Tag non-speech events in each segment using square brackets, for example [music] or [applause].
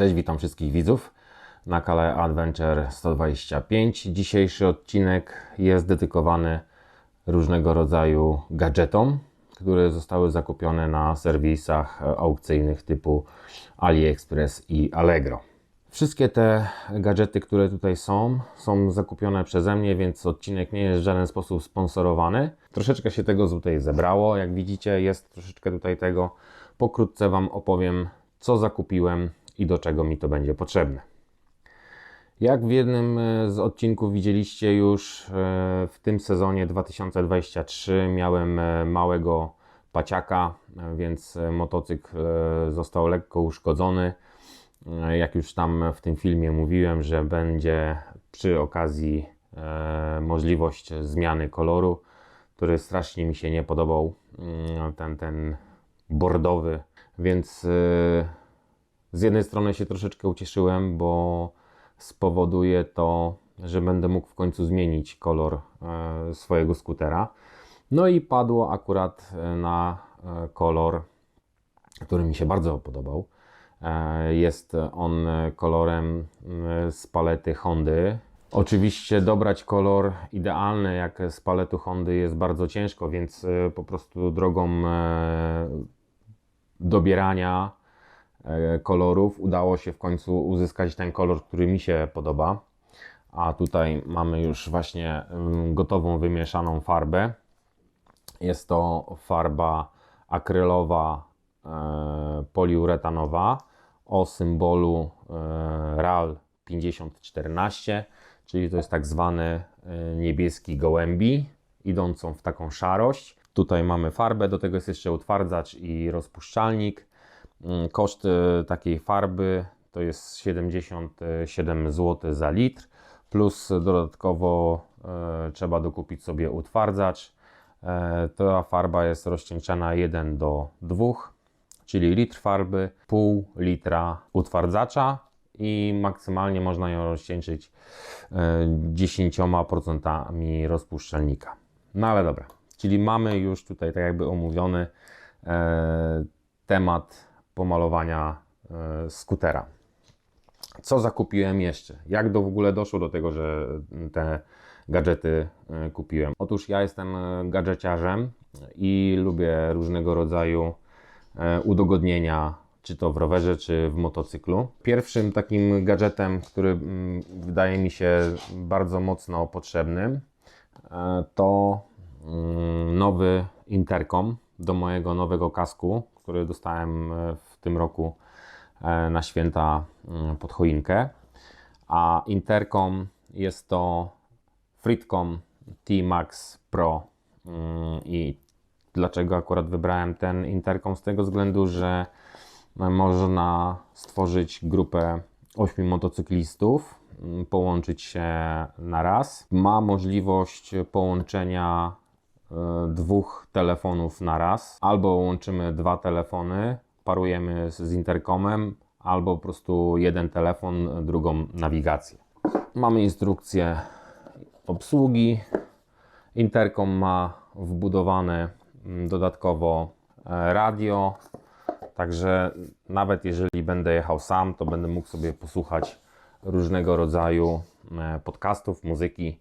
Cześć, witam wszystkich widzów na kanale Adventure 125. Dzisiejszy odcinek jest dedykowany różnego rodzaju gadżetom, które zostały zakupione na serwisach aukcyjnych typu AliExpress i Allegro. Wszystkie te gadżety, które tutaj są, są zakupione przeze mnie, więc odcinek nie jest w żaden sposób sponsorowany. Troszeczkę się tego tutaj zebrało, jak widzicie, jest troszeczkę tutaj tego. Pokrótce Wam opowiem, co zakupiłem i do czego mi to będzie potrzebne. Jak w jednym z odcinków widzieliście już e, w tym sezonie 2023 miałem e, małego paciaka, e, więc motocykl został lekko uszkodzony. Jak już tam w tym filmie mówiłem, że będzie przy okazji możliwość zmiany koloru, który strasznie mi się nie podobał, mm, ten, ten bordowy, więc z jednej strony się troszeczkę ucieszyłem, bo spowoduje to, że będę mógł w końcu zmienić kolor e, swojego skutera. No i padło akurat e, na e, kolor, który mi się bardzo podobał. Jest on kolorem z palety Hondy. Oczywiście dobrać kolor idealny jak z paletu Hondy jest bardzo ciężko, więc po prostu drogą dobierania kolorów udało się w końcu uzyskać ten kolor, który mi się podoba. A tutaj mamy już właśnie mm, gotową wymieszaną farbę. Jest to farba akrylowa e, poliuretanowa o symbolu e, RAL 5014, czyli to jest tak zwany niebieski gołębi, idącą w taką szarość. Tutaj mamy farbę, do tego jest jeszcze utwardzacz i rozpuszczalnik. Mm, koszt e, takiej farby to jest 77 zł za litr, plus dodatkowo e, trzeba dokupić sobie utwardzacz. E, ta farba jest rozcieńczana 1 do 2, czyli litr farby, pół litra utwardzacza i maksymalnie można ją rozcieńczyć 10% rozpuszczalnika. No ale dobra, czyli mamy już tutaj tak jakby omówiony temat pomalowania e, skutera. Co zakupiłem jeszcze? Jak do w ogóle doszło do tego, że te gadżety e, kupiłem? Otóż ja jestem e, gadżeciarzem i lubię różnego rodzaju udogodnienia, czy to w rowerze, czy w motocyklu. Pierwszym takim gadżetem, który mm, wydaje mi się bardzo mocno potrzebnym, to mm, nowy interkom do mojego nowego kasku, który dostałem w tym roku e, na święta mm, pod choinkę. A Intercom jest to Fritcom T-Max Pro. Mm, I dlaczego akurat wybrałem ten Intercom? Z tego względu, że można stworzyć grupę 8 motocyklistów, mm, połączyć się na raz. Ma możliwość połączenia e, dwóch telefonów na raz, albo łączymy dwa telefony parujemy z interkomem, albo po prostu jeden telefon, drugą nawigację. Mamy instrukcję obsługi. Interkom ma wbudowane mm, dodatkowo e, radio, także nawet jeżeli będę jechał sam, to będę mógł sobie posłuchać różnego rodzaju e, podcastów, muzyki,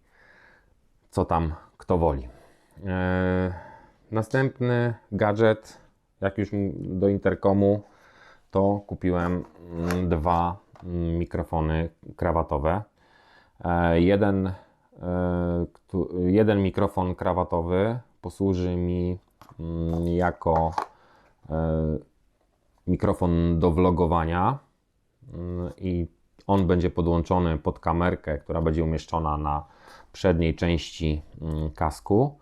co tam kto woli. E, następny gadżet jak już do interkomu, to kupiłem mm, dwa mm, mikrofony krawatowe. E, jeden, e, jeden mikrofon krawatowy posłuży mi mm, jako e, mikrofon do vlogowania i on będzie podłączony pod kamerkę, która będzie umieszczona na przedniej części kasku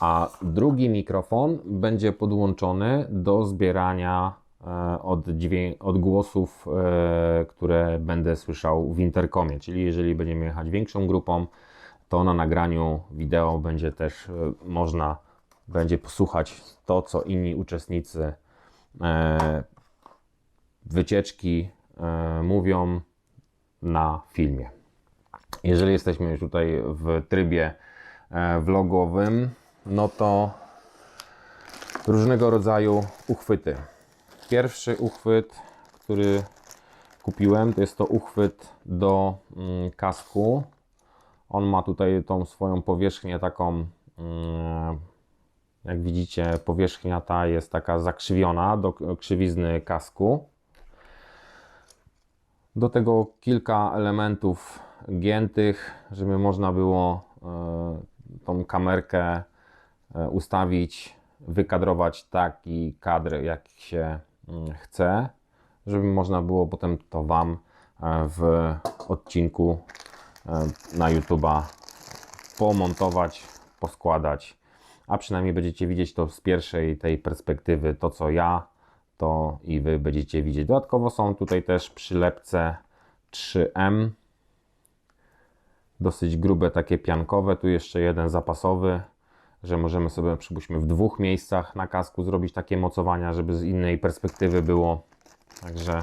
a drugi mikrofon będzie podłączony do zbierania e, odgłosów, e, które będę słyszał w interkomie. Czyli jeżeli będziemy jechać większą grupą, to na nagraniu wideo będzie też e, można będzie posłuchać to, co inni uczestnicy wycieczki mówią na filmie. Jeżeli jesteśmy już tutaj w trybie vlogowym, no to różnego rodzaju uchwyty. Pierwszy uchwyt, który kupiłem. To jest to uchwyt do mm, kasku. On ma tutaj tą swoją powierzchnię taką, mm, jak widzicie, powierzchnia ta jest taka zakrzywiona do krzywizny kasku. Do tego kilka elementów giętych, żeby można było e, tą kamerkę ustawić, wykadrować taki kadr, jak się mm, chce, żeby można było potem to Wam e, w odcinku e, na YouTube'a pomontować, poskładać, a przynajmniej będziecie widzieć to z pierwszej tej perspektywy, to co ja, to i Wy będziecie widzieć. Dodatkowo są tutaj też przylepce 3M, dosyć grube, takie piankowe, tu jeszcze jeden zapasowy, że możemy sobie, przypuśćmy, w dwóch miejscach na kasku zrobić takie mocowania, żeby z innej perspektywy było. Także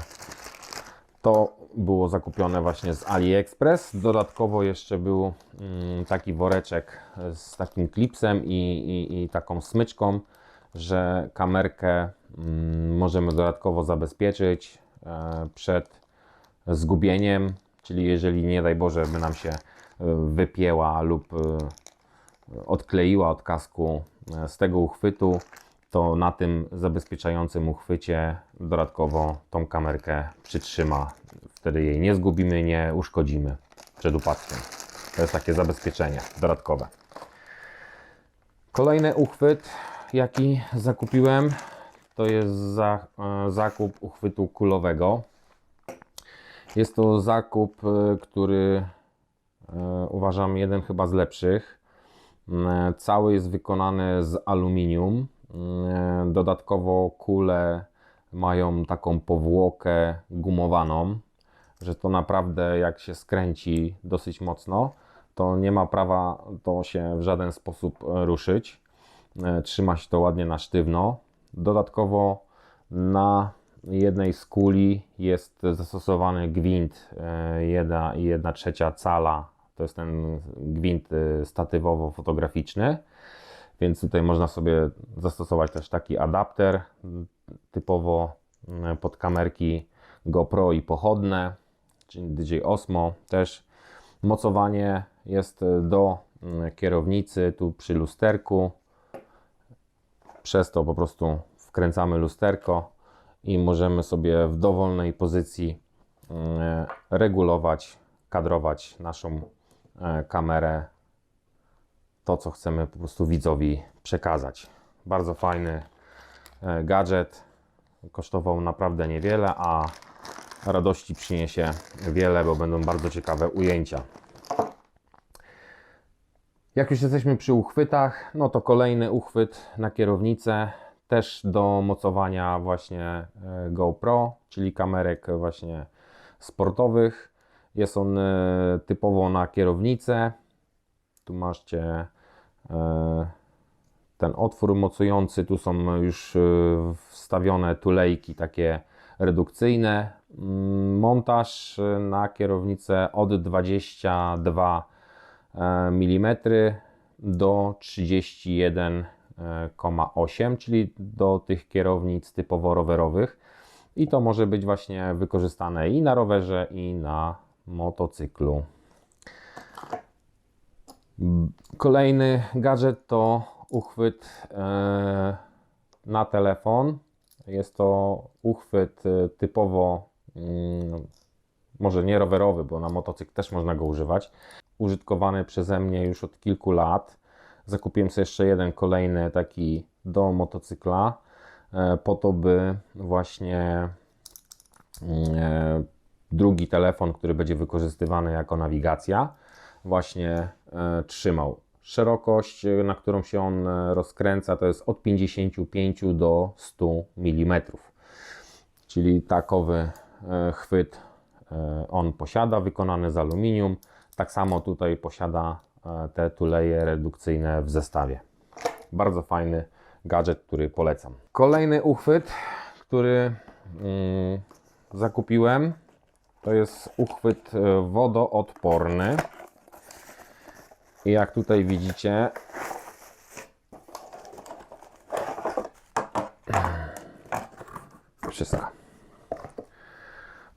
to było zakupione właśnie z AliExpress. Dodatkowo jeszcze był mm, taki woreczek z takim klipsem i, i, i taką smyczką, że kamerkę mm, możemy dodatkowo zabezpieczyć e, przed zgubieniem, czyli jeżeli nie daj Boże by nam się e, wypięła lub e, odkleiła od kasku e, z tego uchwytu, to na tym zabezpieczającym uchwycie dodatkowo tą kamerkę przytrzyma. Wtedy jej nie zgubimy, nie uszkodzimy przed upadkiem. To jest takie zabezpieczenie dodatkowe. Kolejny uchwyt, jaki zakupiłem, to jest za, e, zakup uchwytu kulowego. Jest to zakup, e, który uważam jeden chyba z lepszych. Mm, Cały jest wykonany z aluminium. Mm, Dodatkowo kule mają taką powłokę gumowaną, że to naprawdę jak się skręci dosyć mocno, to nie ma prawa to się w żaden sposób e, ruszyć. E, Trzyma się to ładnie na sztywno. Dodatkowo na jednej z kuli jest zastosowany gwint 1 i 1 trzecia cala. To jest ten gwint e, statywowo-fotograficzny. Więc tutaj można sobie zastosować też taki adapter m, typowo m, pod kamerki GoPro i pochodne, czyli DJ Osmo też. Mocowanie jest do kierownicy tu przy lusterku. Przez to po prostu wkręcamy lusterko i możemy sobie w dowolnej pozycji regulować, kadrować naszą kamerę to, co chcemy po prostu widzowi przekazać. Bardzo fajny e, gadżet. Kosztował naprawdę niewiele, a radości przyniesie wiele, bo będą bardzo ciekawe ujęcia. Jak już jesteśmy przy uchwytach, no to kolejny uchwyt na kierownicę, też do mocowania właśnie e, GoPro, czyli kamerek właśnie sportowych. Jest on e, typowo na kierownicę. Tu macie e, ten otwór mocujący, tu są już e, wstawione tulejki takie redukcyjne. Mm, Montaż na kierownicę od 22 mm do 31,8, czyli do tych kierownic typowo rowerowych. I to może być właśnie wykorzystane i na rowerze, i na motocyklu. Kolejny gadżet to uchwyt e, na telefon. Jest to uchwyt e, typowo, mm, może nie rowerowy, bo na motocykl też można go używać. Użytkowany przeze mnie już od kilku lat. Zakupiłem sobie jeszcze jeden kolejny taki do motocykla, e, po to, by właśnie mm, drugi telefon, który będzie wykorzystywany jako nawigacja, właśnie e, trzymał. Szerokość, e, na którą się on e, rozkręca, to jest od 55 do 100 mm. Czyli takowy chwyt on posiada, wykonany z aluminium. Tak samo tutaj posiada te tuleje redukcyjne w zestawie. Bardzo fajny gadżet, który polecam. Kolejny uchwyt, który mm, zakupiłem, to jest uchwyt e, wodoodporny. I jak tutaj widzicie, [clears throat] wszystko.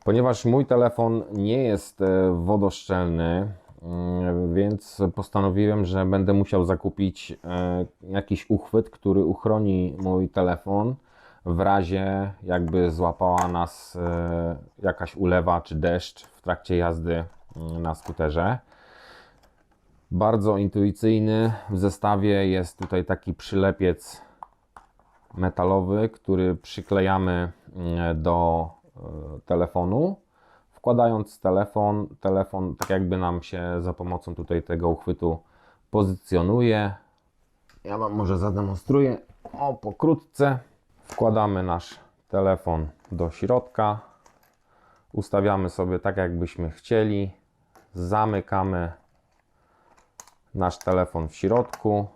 Ponieważ mój telefon nie jest e, wodoszczelny, mm, więc postanowiłem, że będę musiał zakupić e, jakiś uchwyt, który uchroni mój telefon w razie jakby złapała nas e, jakaś ulewa czy deszcz w trakcie jazdy mm, na skuterze. Bardzo intuicyjny. W zestawie jest tutaj taki przylepiec metalowy, który przyklejamy mm, do e, telefonu. Wkładając telefon, telefon tak jakby nam się za pomocą tutaj tego uchwytu pozycjonuje. Ja Wam może zademonstruję. O, pokrótce. Wkładamy nasz telefon do środka. Ustawiamy sobie tak, jakbyśmy chcieli. Zamykamy nasz telefon w środku.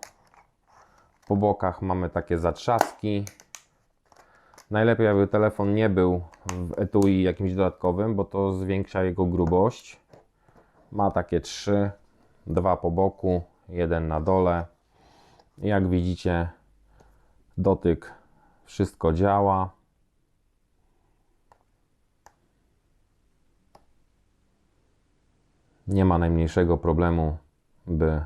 Po bokach mamy takie zatrzaski. Najlepiej, aby telefon nie był w etui jakimś dodatkowym, bo to zwiększa jego grubość. Ma takie trzy, dwa po boku, jeden na dole. Jak widzicie, dotyk wszystko działa. Nie ma najmniejszego problemu, by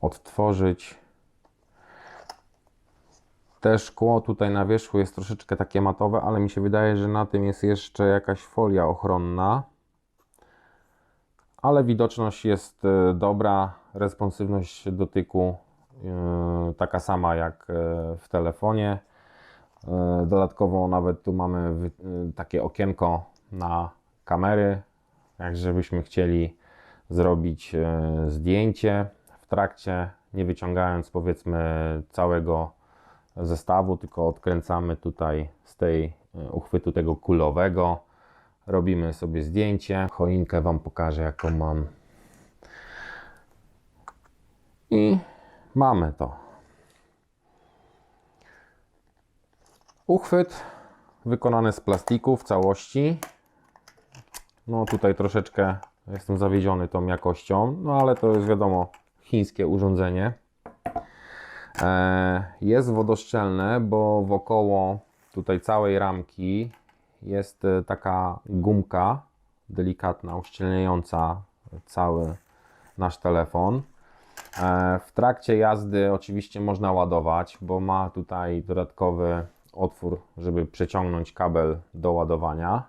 odtworzyć. Te szkło tutaj na wierzchu jest troszeczkę takie matowe, ale mi się wydaje, że na tym jest jeszcze jakaś folia ochronna. Ale widoczność jest e, dobra, responsywność dotyku taka sama jak e, w telefonie. Dodatkowo nawet tu mamy takie okienko na kamery, jak żebyśmy chcieli zrobić zdjęcie w trakcie, nie wyciągając powiedzmy całego zestawu, tylko odkręcamy tutaj z tej uchwytu tego kulowego. Robimy sobie zdjęcie. Choinkę Wam pokażę, jaką mam. I mamy to. Uchwyt wykonany z plastiku w całości. No tutaj troszeczkę jestem zawiedziony tą jakością, no ale to jest wiadomo chińskie urządzenie. E, jest wodoszczelne, bo wokoło tutaj całej ramki jest e, taka gumka delikatna, uszczelniająca cały nasz telefon. E, w trakcie jazdy oczywiście można ładować, bo ma tutaj dodatkowy otwór, żeby przeciągnąć kabel do ładowania.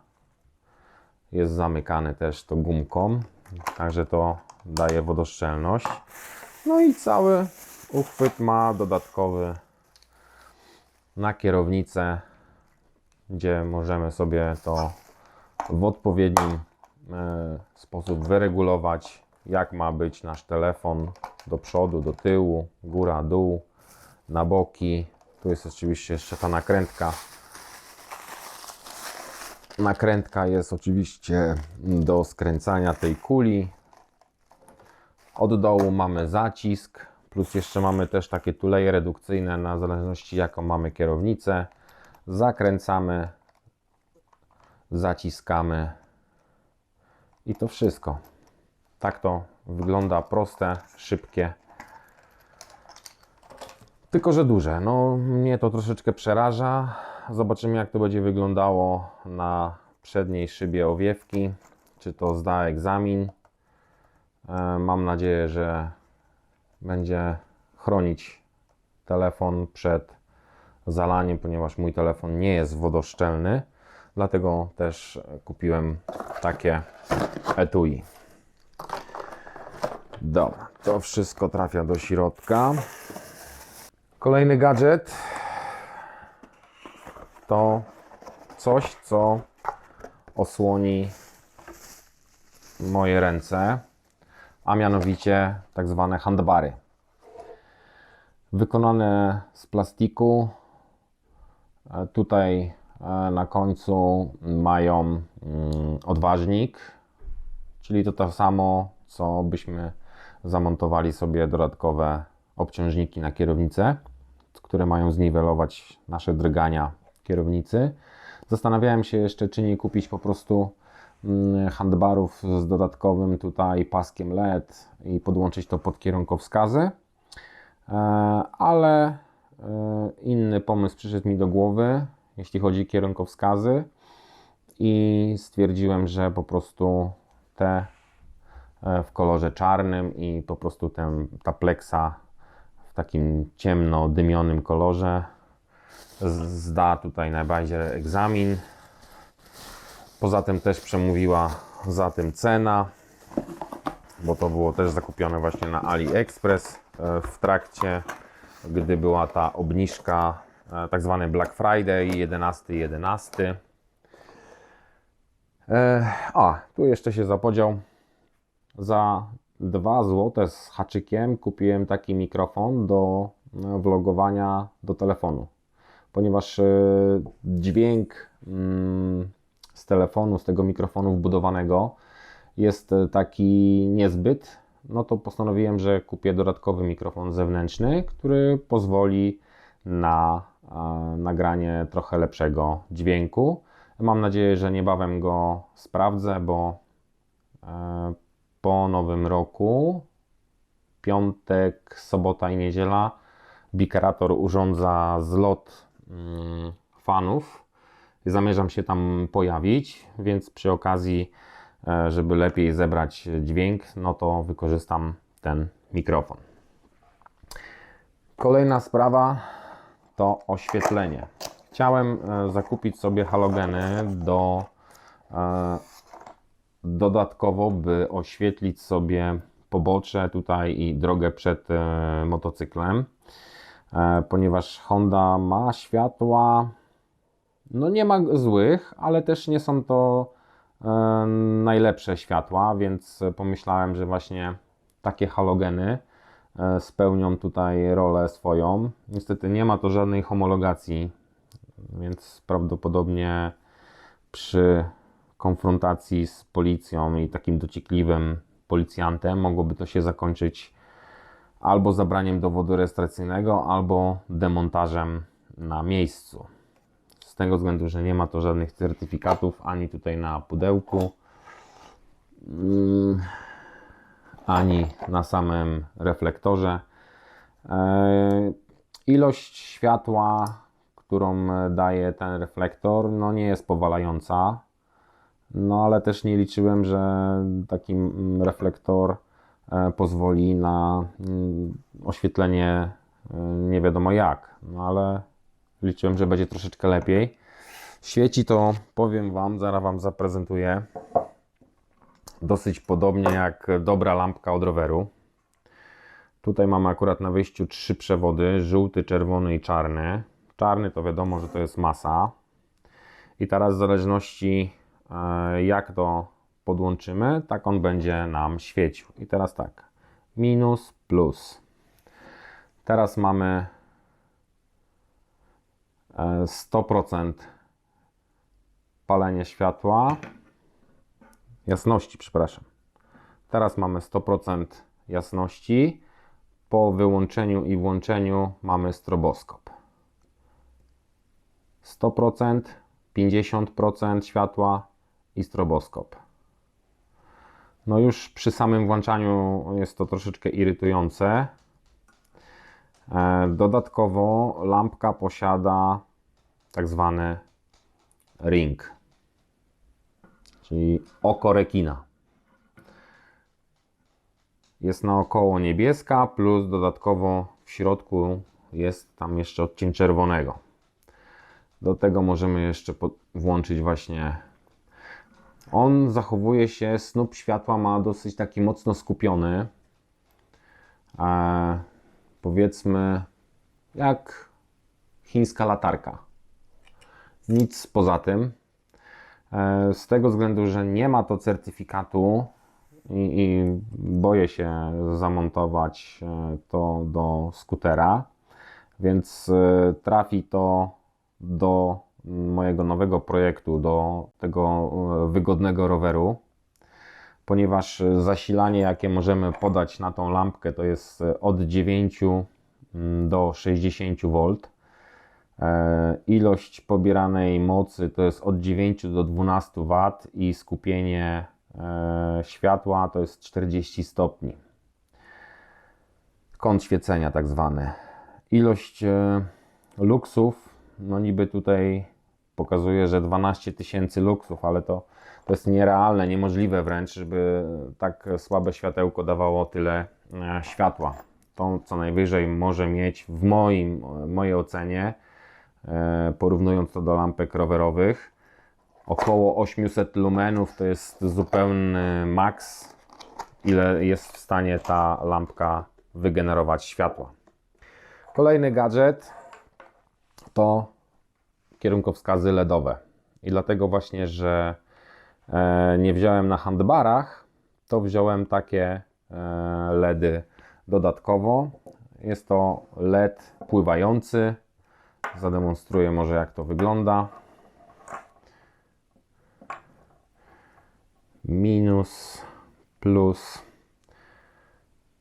Jest zamykany też to gumką, także to daje wodoszczelność. No i cały uchwyt ma dodatkowy na kierownicę gdzie możemy sobie to w odpowiednim e, sposób wyregulować, jak ma być nasz telefon do przodu, do tyłu, góra, dół, na boki. Tu jest oczywiście jeszcze ta nakrętka. Nakrętka jest oczywiście do skręcania tej kuli. Od dołu mamy zacisk, plus jeszcze mamy też takie tuleje redukcyjne na zależności jaką mamy kierownicę zakręcamy, zaciskamy i to wszystko. Tak to wygląda proste, szybkie. Tylko, że duże. No, mnie to troszeczkę przeraża. Zobaczymy, jak to będzie wyglądało na przedniej szybie owiewki. Czy to zda egzamin. E, mam nadzieję, że będzie chronić telefon przed zalaniem, ponieważ mój telefon nie jest wodoszczelny. Dlatego też kupiłem takie etui. Dobra, to wszystko trafia do środka. Kolejny gadżet to coś, co osłoni moje ręce, a mianowicie tak zwane handbary. Wykonane z plastiku, Tutaj e, na końcu mają mm, odważnik, czyli to to samo, co byśmy zamontowali sobie dodatkowe obciążniki na kierownicę, które mają zniwelować nasze drgania kierownicy. Zastanawiałem się jeszcze, czy nie kupić po prostu mm, handbarów z dodatkowym tutaj paskiem LED i podłączyć to pod kierunkowskazy, e, ale E, inny pomysł przyszedł mi do głowy, jeśli chodzi o kierunkowskazy. i stwierdziłem, że po prostu te w kolorze czarnym i po prostu ten, ta pleksa w takim ciemno dymionym kolorze zda tutaj najbardziej egzamin. Poza tym też przemówiła za tym cena, bo to było też zakupione właśnie na AliExpress e, w trakcie, gdy była ta obniżka, e, tak zwany Black Friday 11.11. 11. E, A, tu jeszcze się zapodział. Za 2 zł z haczykiem kupiłem taki mikrofon do e, vlogowania do telefonu, ponieważ e, dźwięk mm, z telefonu, z tego mikrofonu wbudowanego jest e, taki niezbyt, no to postanowiłem, że kupię dodatkowy mikrofon zewnętrzny, który pozwoli na e, nagranie trochę lepszego dźwięku. Mam nadzieję, że niebawem go sprawdzę, bo e, po nowym roku, piątek, sobota i niedziela, Bikerator urządza zlot mm, fanów. Zamierzam się tam pojawić, więc przy okazji, e, żeby lepiej zebrać dźwięk, no to wykorzystam ten mikrofon. Kolejna sprawa to oświetlenie. Chciałem e, zakupić sobie halogeny do e, dodatkowo, by oświetlić sobie pobocze tutaj i drogę przed e, motocyklem, ponieważ Honda ma światła, no nie ma złych, ale też nie są to najlepsze światła, więc pomyślałem, że właśnie takie halogeny spełnią tutaj rolę swoją. Niestety nie ma to żadnej homologacji, więc prawdopodobnie przy konfrontacji z policją i takim dociekliwym policjantem mogłoby to się zakończyć albo zabraniem dowodu rejestracyjnego, albo demontażem na miejscu. Z tego względu, że nie ma to żadnych certyfikatów ani tutaj na pudełku, mm, ani na samym reflektorze. E, Ilość światła, którą daje ten reflektor, no nie jest powalająca. No ale też nie liczyłem, że taki mm, reflektor e, pozwoli na mm, oświetlenie e, nie wiadomo jak. No ale liczyłem, że będzie troszeczkę lepiej. Świeci to, powiem Wam, zaraz Wam zaprezentuję. Dosyć podobnie jak dobra lampka od roweru. Tutaj mamy akurat na wyjściu trzy przewody: żółty, czerwony i czarny. Czarny to wiadomo, że to jest masa. I teraz w zależności e, jak to podłączymy, tak on będzie nam świecił. I teraz tak, minus, plus. Teraz mamy e, 100% palenie światła, jasności, przepraszam. Teraz mamy 100% jasności. Po wyłączeniu i włączeniu mamy stroboskop. 100%, 50% światła i stroboskop. No już przy samym włączaniu jest to troszeczkę irytujące. E, Dodatkowo lampka posiada tak zwany ring, czyli oko rekina. Jest naokoło niebieska, plus dodatkowo w środku jest tam jeszcze odcień czerwonego. Do tego możemy jeszcze włączyć właśnie. On zachowuje się, snop światła ma dosyć taki mocno skupiony. E, powiedzmy, jak chińska latarka. Nic poza tym. E, z tego względu, że nie ma to certyfikatu i, i boję się zamontować e, to do skutera, więc e, trafi to do mojego nowego projektu, do tego e, wygodnego roweru, ponieważ zasilanie, jakie możemy podać na tą lampkę, to jest e, od 9 mm, do 60 V. E, Ilość pobieranej mocy to jest od 9 do 12 W i skupienie światła to jest 40 stopni. Kąt świecenia tak zwany. Ilość luksów, no niby tutaj pokazuje, że 12 tysięcy luksów, ale to, to jest nierealne, niemożliwe wręcz, żeby tak słabe światełko dawało tyle e, światła. To co najwyżej może mieć w moim, mojej ocenie, e, porównując to do lampek rowerowych, około 800 lumenów to jest zupełny maks, ile jest w stanie ta lampka wygenerować światła. Kolejny gadżet to kierunkowskazy LEDowe. I dlatego właśnie, że e, nie wziąłem na handbarach, to wziąłem takie e, LEDy dodatkowo. Jest to LED pływający. Zademonstruję może jak to wygląda. Minus, plus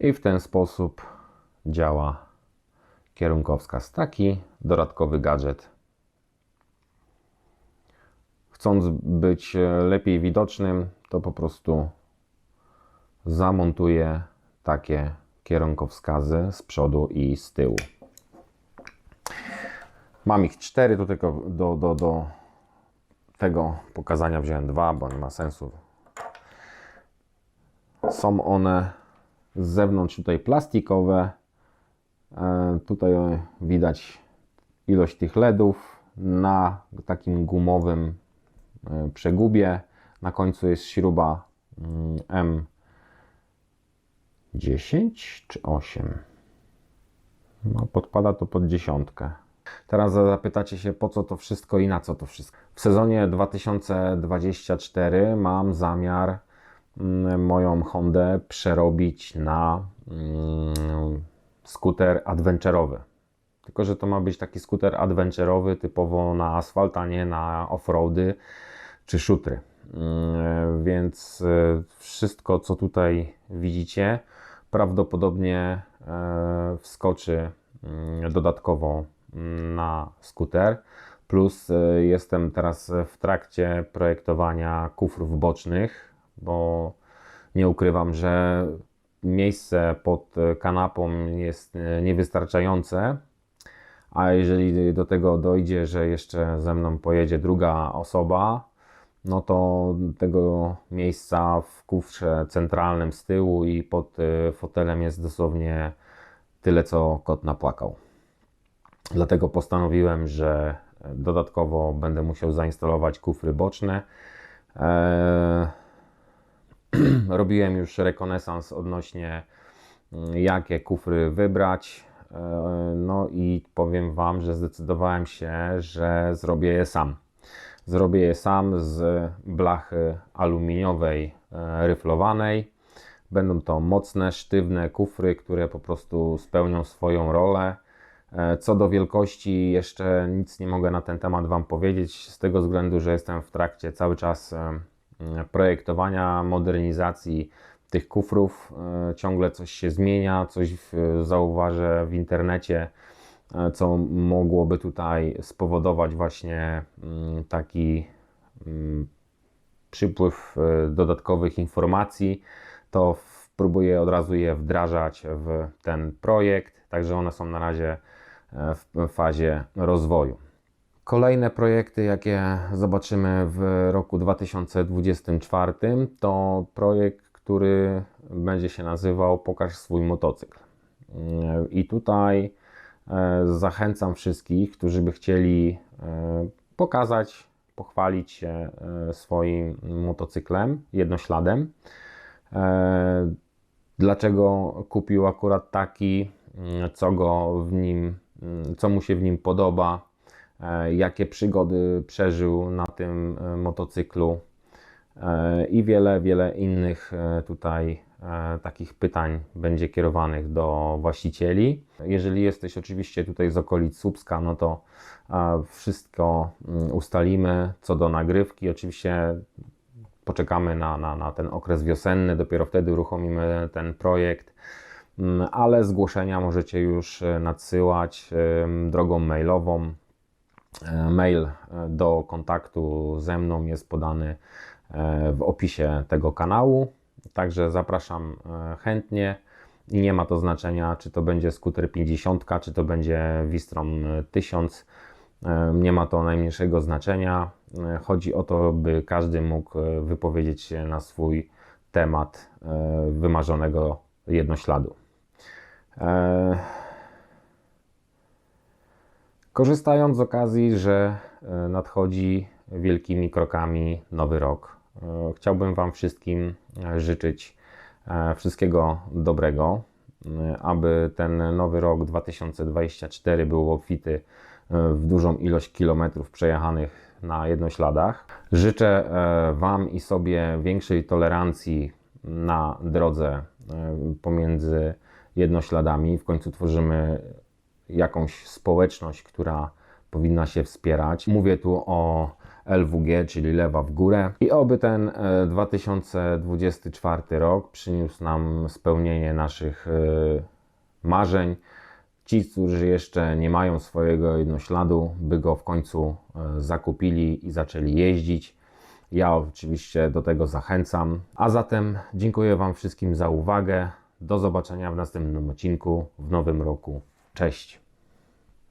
i w ten sposób działa kierunkowskaz. Taki dodatkowy gadżet. Chcąc być lepiej widocznym, to po prostu zamontuję takie kierunkowskazy z przodu i z tyłu. Mam ich cztery, do tego, do, do, do tego pokazania wziąłem dwa, bo nie ma sensu. Są one z zewnątrz tutaj plastikowe. E, tutaj widać ilość tych LEDów na takim gumowym e, przegubie. Na końcu jest śruba mm, M10 czy 8. No, podpada to pod dziesiątkę. Teraz zapytacie się, po co to wszystko i na co to wszystko. W sezonie 2024 mam zamiar Mm, moją Hondę przerobić na mm, skuter adventurowy. Tylko, że to ma być taki skuter adventurowy typowo na asfalt, a nie na offroady czy szutry. Mm, więc e, wszystko, co tutaj widzicie, prawdopodobnie e, wskoczy dodatkowo na skuter. Plus e, jestem teraz w trakcie projektowania kufrów bocznych bo nie ukrywam, że miejsce pod kanapą jest niewystarczające. A jeżeli do tego dojdzie, że jeszcze ze mną pojedzie druga osoba, no to tego miejsca w kufrze centralnym z tyłu i pod e, fotelem jest dosłownie tyle, co kot napłakał. Dlatego postanowiłem, że dodatkowo będę musiał zainstalować kufry boczne. Eee, [clears throat] robiłem już rekonesans odnośnie mm, jakie kufry wybrać. E, no i powiem Wam, że zdecydowałem się, że zrobię je sam. Zrobię je sam z blachy aluminiowej e, ryflowanej. Będą to mocne, sztywne kufry, które po prostu spełnią swoją rolę. E, co do wielkości, jeszcze nic nie mogę na ten temat Wam powiedzieć, z tego względu, że jestem w trakcie cały czas projektowania, modernizacji tych kufrów. E, ciągle coś się zmienia, coś zauważę w internecie, e, co mogłoby tutaj spowodować właśnie mm, taki mm, przypływ e, dodatkowych informacji. To próbuję od razu je wdrażać w ten projekt, także one są na razie w fazie rozwoju. Kolejne projekty, jakie zobaczymy w roku 2024, to projekt, który będzie się nazywał Pokaż swój motocykl. I tutaj e, zachęcam wszystkich, którzy by chcieli e, pokazać, pochwalić się e, swoim motocyklem, jednośladem. Dlaczego kupił akurat taki, co go w nim, co mu się w nim podoba, jakie przygody przeżył na tym e, motocyklu e, i wiele, wiele innych tutaj takich pytań będzie kierowanych do właścicieli. Jeżeli jesteś oczywiście tutaj z okolic Słupska, no to wszystko mm, ustalimy co do nagrywki. Oczywiście poczekamy na, na, na ten okres wiosenny, dopiero wtedy uruchomimy ten projekt mm, ale zgłoszenia możecie już nadsyłać drogą mailową E, mail e, do kontaktu ze mną jest podany e, w opisie tego kanału. Także zapraszam chętnie i nie ma to znaczenia, czy to będzie skuter 50, czy to będzie Wistrom 1000. E, Nie ma to najmniejszego znaczenia. E, Chodzi o to, by każdy mógł e, wypowiedzieć się na swój temat e, wymarzonego jednośladu. Korzystając z okazji, że e, nadchodzi wielkimi krokami nowy rok, e, chciałbym Wam wszystkim e, życzyć wszystkiego dobrego, aby ten nowy rok 2024 był obfity w dużą ilość kilometrów przejechanych na jednośladach. Życzę Wam i sobie większej tolerancji na drodze pomiędzy jednośladami. W końcu tworzymy jakąś społeczność, która powinna się wspierać. Mówię tu o LWG, czyli lewa w górę. I oby ten e, 2024 rok przyniósł nam spełnienie naszych e, marzeń. Ci, którzy jeszcze nie mają swojego jednośladu, by go w końcu e, zakupili i zaczęli jeździć. Ja oczywiście do tego zachęcam. A zatem dziękuję Wam wszystkim za uwagę. Do zobaczenia w następnym odcinku w nowym roku. Cześć.